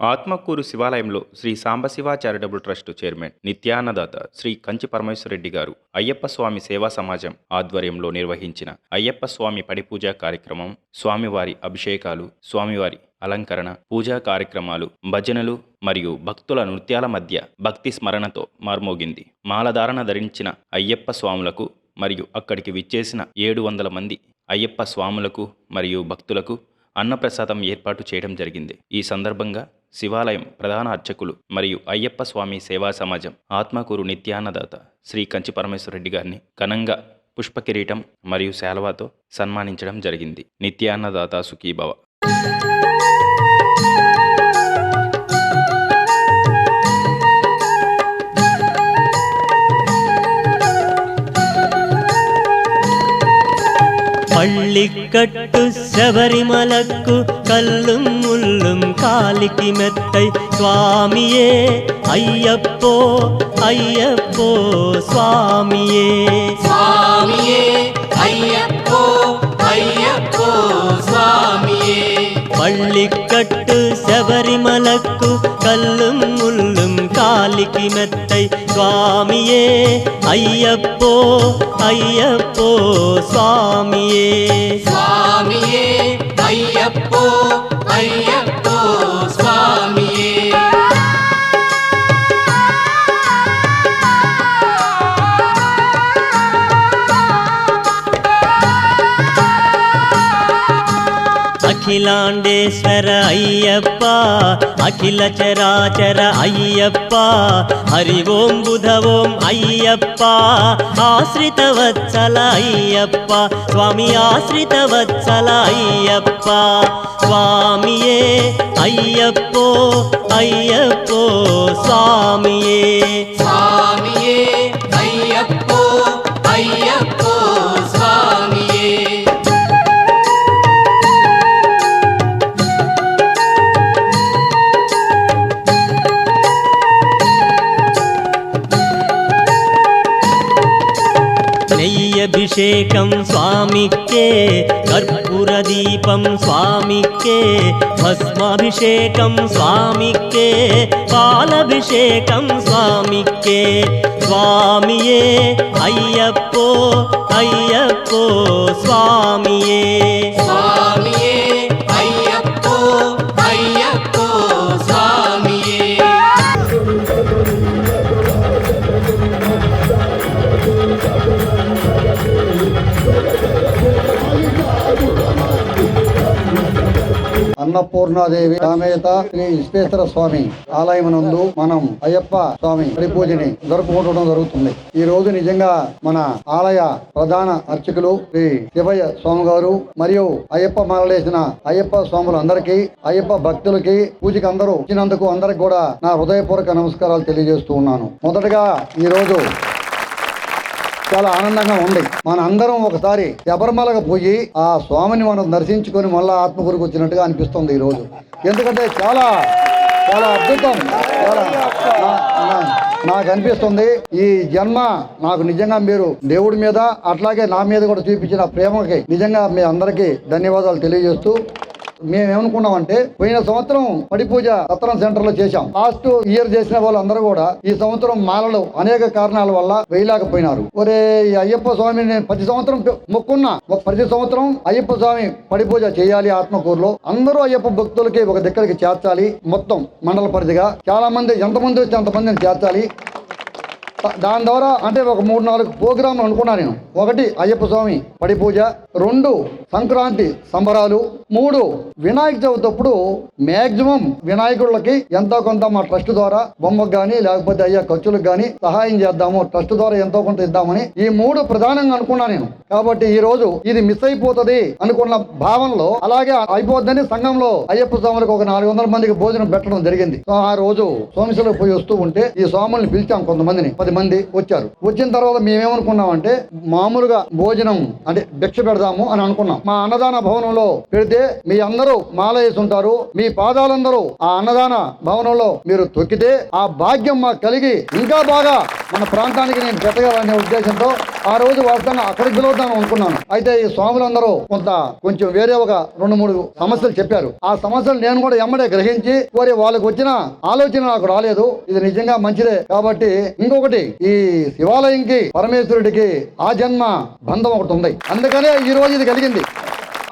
ఆత్మకూరు శివాలయంలో Shri Sambasiva charitable trust chairman నిత్యాన్నదాత Shri Kanchi Parameswara Reddy గారు అయ్యప్ప స్వామి సేవా సమాజం ఆధ్వర్యంలో నిర్వహించిన అయ్యప్ప స్వామి పడిపూజ కార్యక్రమం స్వామివారి అభిషేకాలు స్వామివారి అలంకరణ పూజా కార్యక్రమాలు భజనలు మరియు భక్తుల నృత్యాల మధ్య భక్తి స్మరణతో మార్మోగింది. మాలధారణ ధరించిన అయ్యప్ప స్వాములకు మరియు అక్కడికి విచ్చేసిన ఏడు వందల మంది అయ్యప్ప స్వాములకు మరియు భక్తులకు అన్నప్రసాదం ఏర్పాటు చేయడం జరిగింది. ఈ సందర్భంగా శివాలయం ప్రధాన అర్చకులు మరియు అయ్యప్ప స్వామి సేవా సమాజం ఆత్మకూరు నిత్యాన్నదాత శ్రీ కంచి పరమేశ్వరరెడ్డి గారిని ఘనంగా పుష్పకిరీటం మరియు శాల్వాతో సన్మానించడం జరిగింది. నిత్యాన్నదాత సుఖీభవ. പള്ളിക്കട്ടു ശബരിമലക്കു കല്ലും മുള്ളും കാലിക്ക് മെത്തൈ സ്വാമിയേ അയ്യപ്പോ അയ്യപ്പോ സ്വാമിയേ സ്വാമിയേ അയ്യപ്പോ வழிக்கட்டு சபரிமலக்கு கல்லும் முள்ளும் காலிக்கு மெத்தை சுவாமியே ஐயப்போ ஐயப்போ சுவாமியே. சுவாமியே. అఖిలాండేశ్వర అయ్యప్ప అఖిల చరాచర అయ్యప్ప హరి ఓం బుధ ఓం అయ్యప్ప ఆశ్రిత వత్సల అయ్యప్ప స్వామి ఆశ్రిత వత్సల అయ్యప్ప స్వామియే అయ్యప్పో నెయ్యభిషేకం స్వామికే కర్పూర దీపం స్వామికే భస్మాభిషేకం స్వామికే పాలభిషేకం స్వామికే స్వామియే అయ్యప్పో అయ్యప్పో స్వామియే అన్నపూర్ణాదేవి సమేత శ్రీ విశ్వేశ్వర స్వామి ఆలయమునందు మనం అయ్యప్ప స్వామి పరిపూజని జరుపుకుంటడం జరుగుతుంది. ఈ రోజు నిజంగా మన ఆలయ ప్రధాన అర్చకులు శ్రీ శివయ్య స్వామి గారు మరియు అయ్యప్ప మాలలేసిన అయ్యప్ప స్వాములు అందరికీ అయ్యప్ప భక్తులకి పూజకి అందరూ వచ్చినందుకు అందరికి కూడా నా హృదయపూర్వక నమస్కారాలు తెలియజేస్తూ ఉన్నాను. మొదటగా ఈ రోజు చాలా ఆనందంగా ఉంది. మన అందరం ఒకసారి శబరిమలకు పోయి ఆ స్వామిని మనం దర్శించుకొని మళ్ళీ ఆత్మగురికి వచ్చినట్టుగా అనిపిస్తుంది ఈ రోజు. ఎందుకంటే చాలా చాలా అద్భుతం. చాలా నాకు అనిపిస్తుంది. ఈ జన్మ నాకు నిజంగా మీరు దేవుడి మీద అట్లాగే నా మీద కూడా చూపించిన ప్రేమకి నిజంగా మీ అందరికీ ధన్యవాదాలు తెలియజేస్తూ మేమేమనుకున్నామంటే పోయిన సంవత్సరం పడి పూజ సత్రం సెంటర్లో చేశాం. లాస్ట్ ఇయర్ చేసిన వాళ్ళందరూ కూడా ఈ సంవత్సరం మాలలు అనేక కారణాల వల్ల వేయలేకపోయినారు. ఒరే అయ్యప్ప స్వామిని నేను ప్రతి సంవత్సరం మొక్కున్నా. ప్రతి సంవత్సరం అయ్యప్ప స్వామి పడిపూజ చేయాలి ఆత్మకూరులో. అందరూ అయ్యప్ప భక్తులకి ఒక దగ్గరికి చేర్చాలి. మొత్తం మండల పరిధిగా చాలా మంది ఎంతమంది వస్తే అంతమందిని చేర్చాలి. దాని ద్వారా అంటే ఒక మూడు నాలుగు ప్రోగ్రాంలు అనుకున్నాను నేను. ఒకటి అయ్యప్ప స్వామి పడి పూజ రెండు సంక్రాంతి సంబరాలు మూడు వినాయక చవితి అప్పుడు మాక్సిమం వినాయకుళ్ళకి ఎంతో కొంత మా ట్రస్ట్ ద్వారా బొమ్మకు కానీ లేకపోతే అయ్యా ఖర్చులకు కానీ సహాయం చేద్దాము ట్రస్ట్ ద్వారా ఎంతో కొంత ఇద్దామని ఈ మూడు ప్రధానంగా అనుకున్నాను నేను. కాబట్టి ఈ రోజు ఇది మిస్ అయిపోతుంది అనుకున్న భావనలో అలాగే అయిపోద్దని సంఘంలో అయ్యప్ప స్వాములకు ఒక నాలుగు వందల మందికి భోజనం పెట్టడం జరిగింది. సో ఆ రోజు సోమశిలకు పోయి వస్తూ ఉంటే ఈ స్వాముల్ని పిలిచాం కొంతమందిని. పది మంది వచ్చారు. వచ్చిన తర్వాత మేమేమనుకున్నామంటే మామూలుగా భోజనం అంటే భిక్ష పెడదాము అని అనుకున్నాం. మా అన్నదాన భవనంలో పెడితే మీ అందరూ మాల వేసి ఉంటారు మీ పాదాలందరూ ఆ అన్నదాన భవనంలో మీరు తొక్కితే ఆ భాగ్యం మాకు కలిగి ఇంకా బాగా మన ప్రాంతానికి నేను పెట్టగలనే ఉద్దేశంతో ఆ రోజు వాస్తవంగా అక్కడికి పిలుద్దాం అనుకున్నాను. అయితే ఈ స్వాములందరూ కొంత కొంచెం వేరే ఒక రెండు మూడు సమస్యలు చెప్పారు. ఆ సమస్యలు నేను కూడా ఎమ్మడే గ్రహించి వారి వాళ్ళకు వచ్చిన ఆలోచన నాకు రాలేదు. ఇది నిజంగా మంచిదే కాబట్టి ఇంకొకటి ఈ శివాలయంకి పరమేశ్వరుడికి ఆ జన్మ బంధం ఒకటి ఉంది. అందుకనే ఈ రోజు ఇది కలిగింది.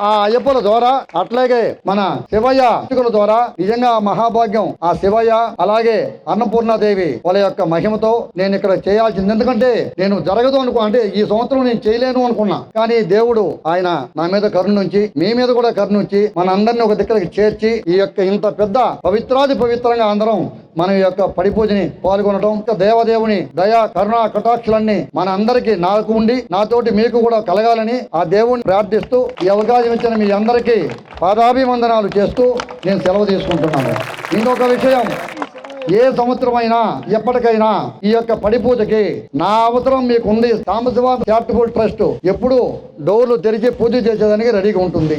ఆ అయ్యప్పల ద్వారా అట్లాగే మన శివయ్య ద్వారా నిజంగా మహాభాగ్యం. ఆ శివయ్య అలాగే అన్నపూర్ణాదేవి వాళ్ళ యొక్క మహిమతో నేను ఇక్కడ చేయాల్సింది. ఎందుకంటే నేను జరగదు అనుకో అంటే ఈ సంవత్సరం నేను చేయలేను అనుకున్నా. కానీ దేవుడు ఆయన నా మీద కరుణించి మీ మీద కూడా కరుణించి మన అందరిని ఒక దగ్గరికి చేర్చి ఈ యొక్క ఇంత పెద్ద పవిత్రాది పవిత్రంగా అందరం మన యొక్క పడిపూజని పాల్గొనడం దేవదేవుని దయా కరుణ కటాక్షలన్నీ మన అందరికి నాకు ఉండి నాతోటి మీకు కూడా కలగాలని ఆ దేవుని ప్రార్థిస్తూ ఈ అవకాశం ఇచ్చిన మీ అందరికీ పాదాభివందనాలు చేస్తూ నేను సెలవు తీసుకుంటున్నాను. ఇంకొక విషయం ఏ సంవత్సరమైనా ఎప్పటికైనా ఈ యొక్క పడి పూజకి నా అవసరం మీకు ఉంది సాంబశివ చారిటబుల్ ట్రస్ట్ ఎప్పుడు డోర్లు తెరిచి పూజ చేసేదానికి రెడీగా ఉంటుంది.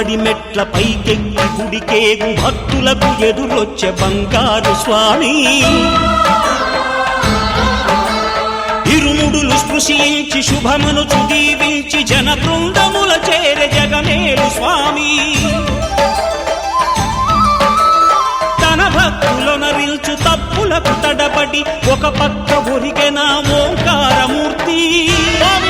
పడి మెట్ల పైకెక్కి గుడికేగు భక్తులకు ఎదురొచ్చే బంగారు స్వామి. ఇరుముడులు స్పృశించి శుభమును చుదీవించి జన బృందముల చేర జగమేలు స్వామి. తన భక్తులొనరిల్చు తప్పులకు తడబడి ఒక పక్క ఒరిగెన ఓంకారమూర్తి. స్వామి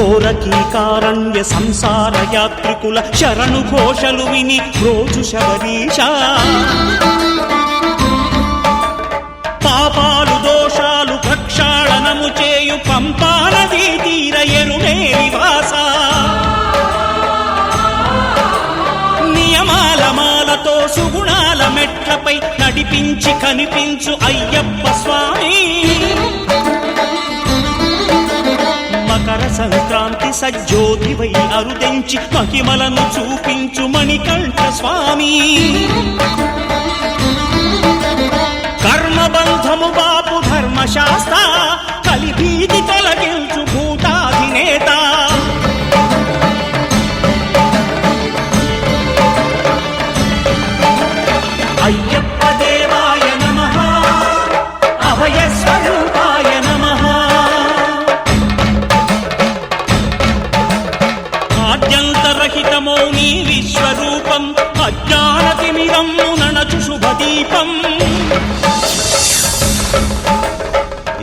ఘోర కారణ్య సంసార యాత్రికుల శరణు ఘోషలు విని రోజు శబరీష. పాపాలు దోషాలు ప్రక్షాళనము చేయు పంపాలది తీర ఎరుమే నివాస నియమాల మాలతో సుగుణాల మెట్లపై నడిపించి కనిపించు అయ్యప్ప స్వామి. సంక్రాంతి సజ్జోతివై అరుదెంచి మహిమలను చూపించు మణికంఠ స్వామి. కర్మబంధము బాపు ధర్మశాస్త్ర కలిభీతి తొలగించు భూతాధినేత. ఆద్యంతర నీ విశ్వరూపం అజ్ఞానతిమిరమ్ము నడచు శుభదీపం.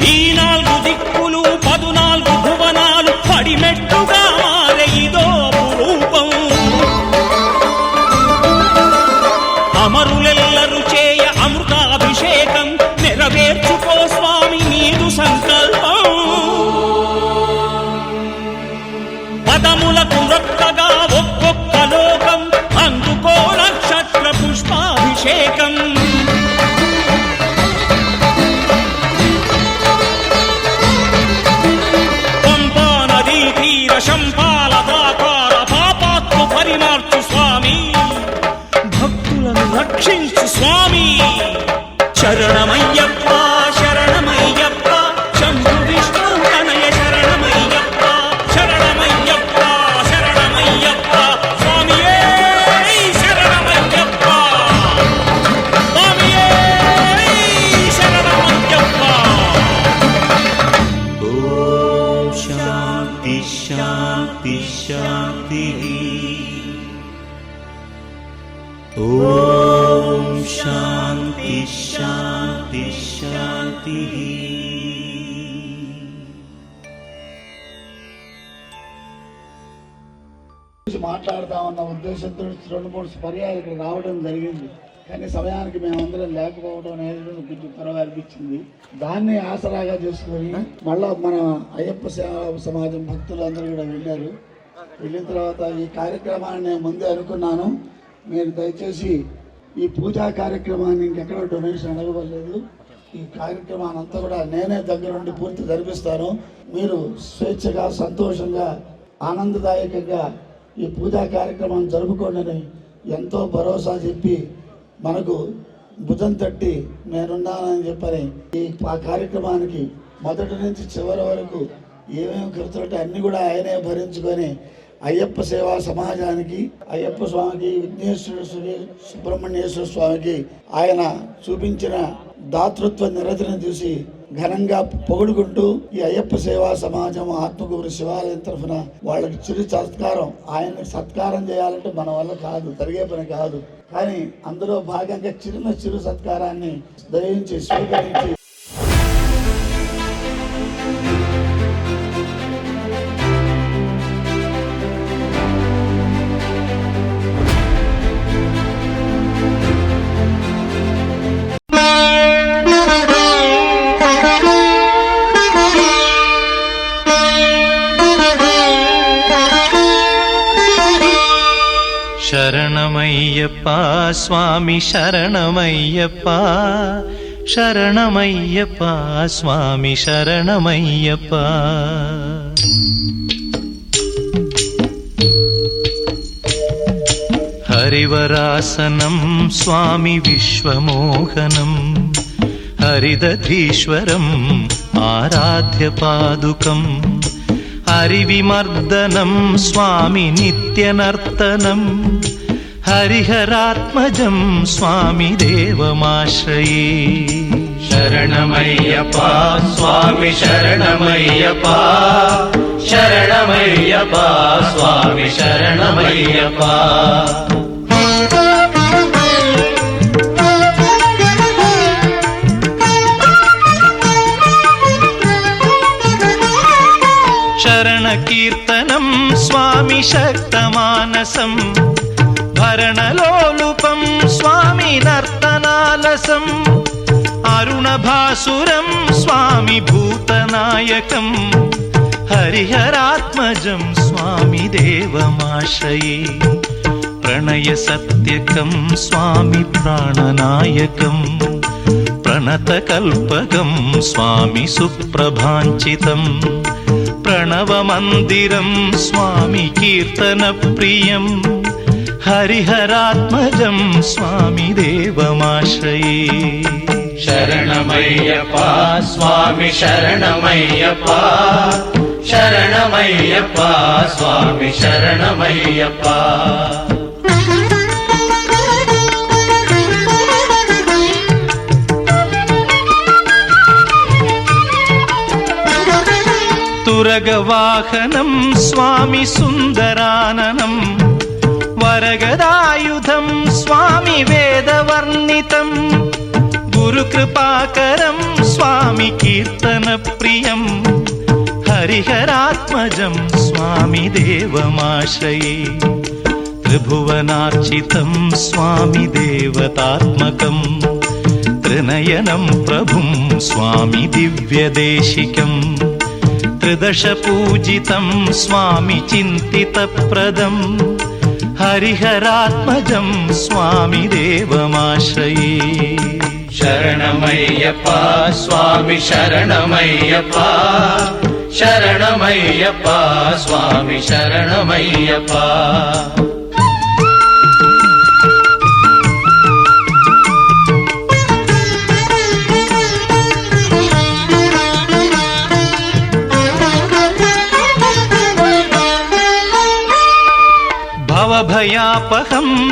ఈ నాలుగు దిక్కులు పదునాలుగు భువనాలు పడిమెట్టుగా మారే ఇదో రూపం అమరులెల్లరు చేయ అమృతాభిషేకం నెరవేర్చుకో స్వామి నీదు సంకల్పం. పదములకు రొక్కగా ఒక్క రక్షించు స్వామి. శరణమయ్యప్ప మాట్లాడదామన్న ఉద్దేశంతో రెండు మూడు పర్యాలు ఇక్కడ రావడం జరిగింది. కానీ సమయానికి మేమందరం లేకపోవడం అనేది కొంచెం త్వరగా అనిపించింది. దాన్ని ఆసరాగా చేసుకొని మళ్ళా మన అయ్యప్ప సమాజం భక్తులు అందరూ కూడా వెళ్ళారు. వెళ్ళిన తర్వాత ఈ కార్యక్రమాన్ని నేను ముందే అనుకున్నాను. మీరు దయచేసి ఈ పూజా కార్యక్రమాన్ని ఇంకెక్కడ డొనేషన్ అడగవలేదు. ఈ కార్యక్రమాన్ని అంతా కూడా నేనే దగ్గరుండి పూర్తి జరిపిస్తాను. మీరు స్వేచ్ఛగా సంతోషంగా ఆనందదాయకంగా ఈ పూజా కార్యక్రమం జరుపుకోండి ఎంతో భరోసా చెప్పి మనకు భుజం తట్టి నేనున్నానని చెప్పని ఈ ఆ కార్యక్రమానికి మొదటి నుంచి చివరి వరకు ఏమేమి ఖర్చులుంటే అన్ని కూడా ఆయనే భరించుకొని అయ్యప్ప సేవా సమాజానికి అయ్యప్ప స్వామికి విఘ్నేశ్వర సుబ్రహ్మణ్యేశ్వర స్వామికి ఆయన చూపించిన దాతృత్వ నిరతిని చూసి ఘనంగా పొగుడుకుంటూ ఈ అయ్యప్ప సేవా సమాజం ఆత్మగూరు శివాలయం తరఫున వాళ్ళకి చిరు సత్కారం ఆయనకు సత్కారం చేయాలంటే మన వల్ల కాదు జరిగే పని కాదు. కానీ అందులో భాగంగా చిరున చిరు సత్కారాన్ని దయించి స్వీకరించి சரணமையப்பா சுவாமி சரணமையப்பா சரணமையப்பா சுவாமி சரணமையப்பா. हरिवरासनं स्वामि विश्वमोहनम् हरिदधीश्वरम् आराध्यपादुकम् हरिविमर्दनं स्वामि नित्यनर्तनं हरिहरात्मजं स्वामि देवमाश्रये शरणमय्यपा स्वामि शरणमय्यपा शरणमय्यपा स्वामि शरणमय्यपा शरणकीर्तनं स्वामि शक्तमानसं भरणलोलुपं स्वामि नर्तनालसम् अरुणभासुरं स्वामि भूतनायकं हरिहरात्मजं स्वामि देवमाशये प्रणयसत्यकं स्वामि प्राणनायकम् प्रणतकल्पकं स्वामि सुप्रभाञ्चितम् பிரணவ மந்திரம் சுவாமி கீர்த்தன பிரியம் ஹரிஹராத்மஜம் சுவாமி தேவமாஸ்ரயே சரணமையப்பா சுவாமி சரணமையப்பா சரணமையப்பா சுவாமி சரணமையப்பா. गवाहनं स्वामि सुन्दराननं वरगदायुधं स्वामि वेदवर्णितं गुरुकृपाकरं स्वामि कीर्तनप्रियं हरिहरात्मजं स्वामि देवमाश्रये त्रिभुवनार्चितं स्वामि देवतात्मकम् त्रिनयनं प्रभुं स्वामि दिव्यदेशिकम् त्रिदशपूजितं स्वामि चिन्तितप्रदम् हरिहरात्मजं स्वामि देवमाश्रये शरणमय्यप्पा स्वामि शरणमय्यप्पा शरणमय्यप्पा स्वामि शरणमय्यप्पा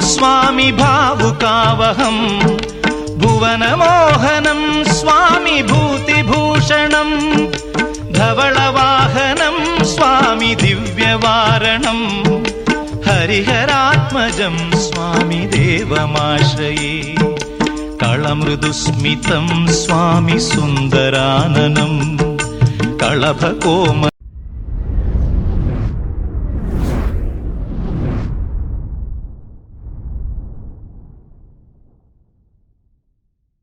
स्वामि भावुकावहम् भुवनमोहनं स्वामि भूतिभूषणं। भूतिभूषणम् स्वामि दिव्यवारणं। हरिहरात्मजं स्वामि देवमाश्रये। कळमृदुस्मितं स्वामि सुन्दराननं कळभकोम